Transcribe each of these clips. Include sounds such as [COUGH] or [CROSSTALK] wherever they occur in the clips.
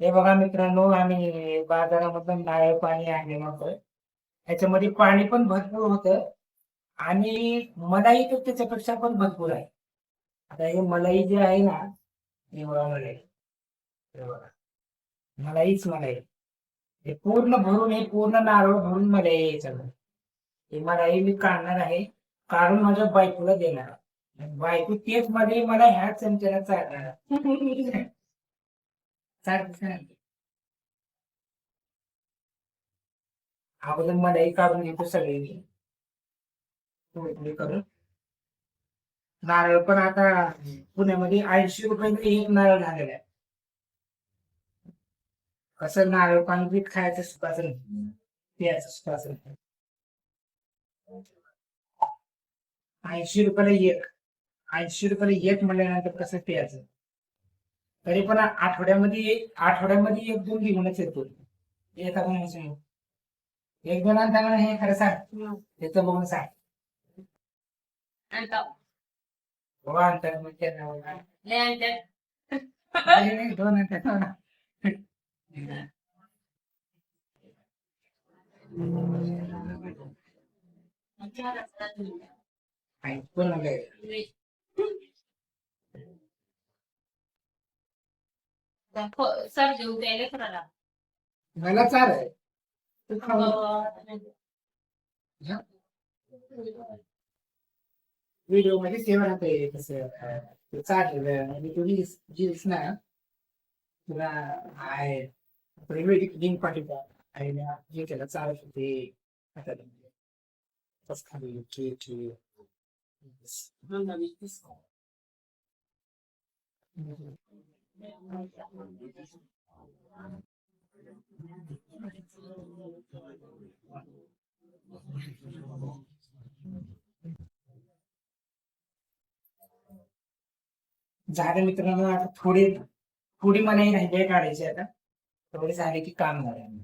हे बघा मित्रांनो आम्ही बाजारामधून नारळ पाणी आणले होतं. ह्याच्यामध्ये पाणी पण भरपूर होतं आणि मलाई तर त्याच्यापेक्षा पण भरपूर आहे. आता हे मलाई जे आहे ना हे बघा मलाई हे बघा. मलाईच मलाई हे पूर्ण भरून हे पूर्ण नारळ भरून मलाई याच्यामध्ये. हे मलाई मी काढणार आहे. काढून माझ्या बायकोला देणार बायको तेच मध्ये मला ह्या चमच्याला चालणार [LAUGHS] अगोदर मलाई काढून घेतो सगळे करून. नारळ पण आता पुण्यामध्ये ऐंशी रुपये एक नारळ झालेला आहे. कसं नारळ पाणी पीठ खायचं सुखाचं प्यायचं सुखाचं ऐंशी रुपयाला एक. ऐंशी रुपयाला एक म्हणल्यानंतर कसं प्यायचं? तरी पण आठवड्यामध्ये आठवड्यामध्ये एक दोन घेऊनच येतो. एका महिन्याचं एक दोन आणताना हे खरं सांग. त्याचं बघून सांग. आणतो. हो आणतात मग त्यांना दोन आणतात. असतात. ऐकून आलंय. त्या फ- सर्दी होते लेकराला. मला चाल आहे तू खाऊ व्हिडिओमध्ये सेवा राहते कसं अं, ते चाललेलं आणि तू जीन्स जीन्स ना तुला आहे. वेगळी लिंक पाठवता. आणि जे त्याला चालत होते आता बस खाली की की झाले मित्रांनो आता थोडी थोडी मनाई राहिली काढायची आता. थोडे झाले की काम झालं.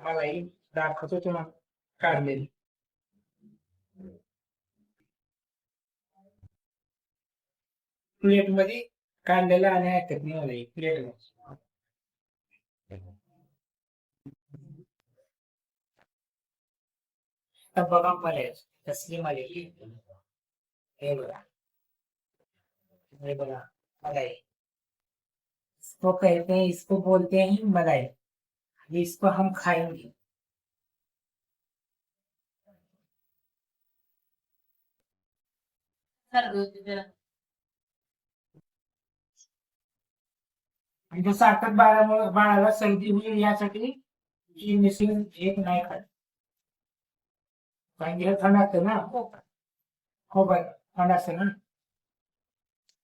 मलाही दाखवतो तुम्हाला काढलेली. प्लेटमध्ये कांद्याला आणि ऐकत नाही प्लेट आता बघा मला कसली मला हे बघा. हे बघा मलाई इसको कहते हैं इसको बोलते हैं मलाई अभी इसको हम खाएंगे. सर्दी जसं आता बाळामुळे बाळाला सर्दी होईल यासाठी ही मिसिंग एक नाही खात. हे थंड असतं ना? हो बरं थंड असतं ना?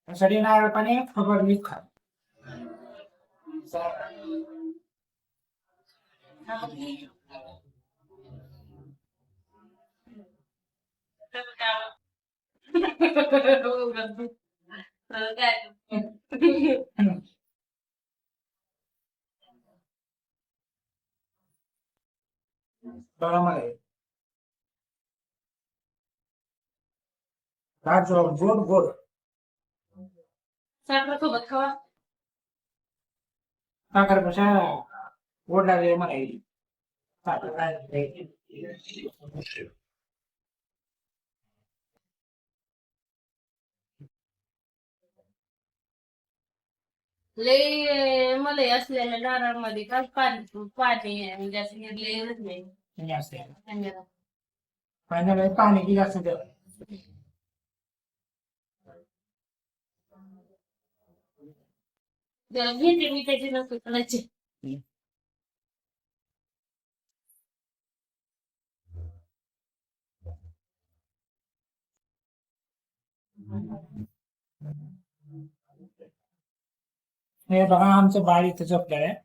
त्यासाठी नारळ पाणी खबर मी खा. [LAUGHS] तर काय? बघा मला हे. काय जो- गोड गोड साखरेसोबत खावा. साखर कशा गोड लागले मला हे. लय मला असलेल्या नारळामध्ये का पाणी पाणी म्हणजे असं हे लय नाही. असते थंडीला. पाण्याला पाणी की जास्त द्यावं त्याला घेते मी त्याची नसते करायची हे बघा आमचं बाळ इथं झोपलेलं आहे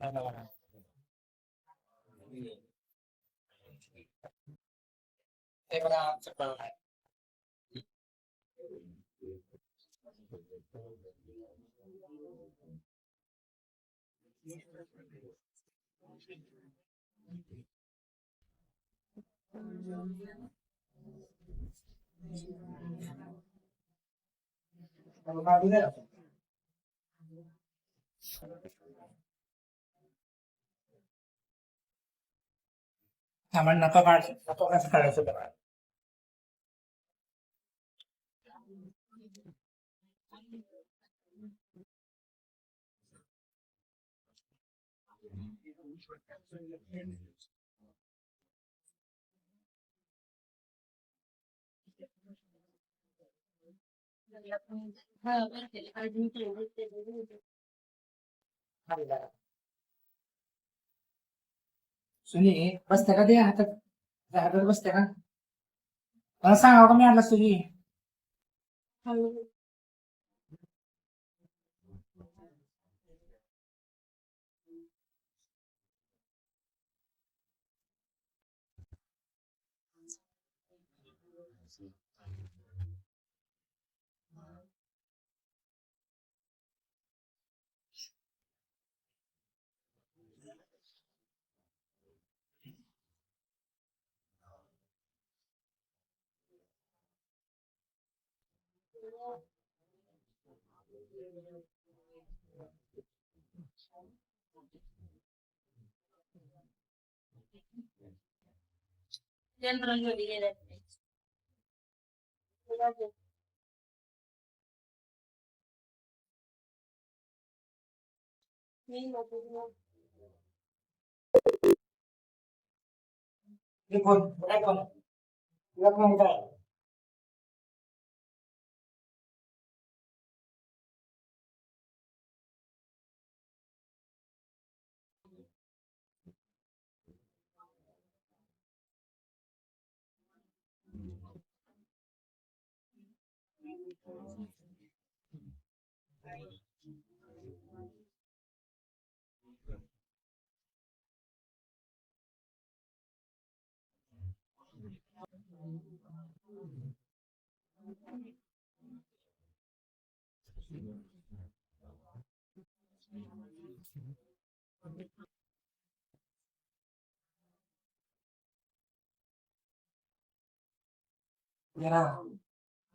हे बघा. हे बघा आमचं बाळ आहे आम्हाला नका काढ नका कसं काढायचं बघा हा, बरं सुनी बसते का ते हातात? हातात बसते का? मला सांगा का मी आणला सुनी? జనరల్ అడిగేదండి ఇప్పుడు ఉంటాయి कोण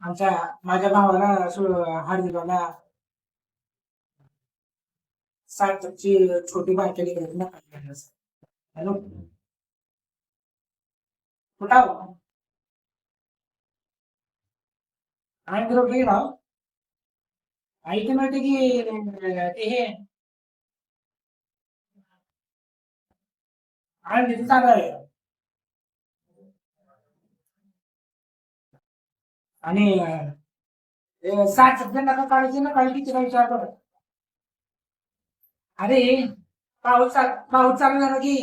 आमच्या माझ्या भावाला सु- हळदीला सार्थकची छोटी बायकली घेतली ना हॅलो? कुठं आहो? आणि ठीक राव ऐक म्हणते की ते हे आणि तिथे चालू आहे. आणि सात ते सध्या नका काढायची ना? काढली तिला विचार कर अरे पाऊस चाल पाऊस चालू झाला की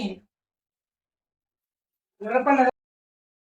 पण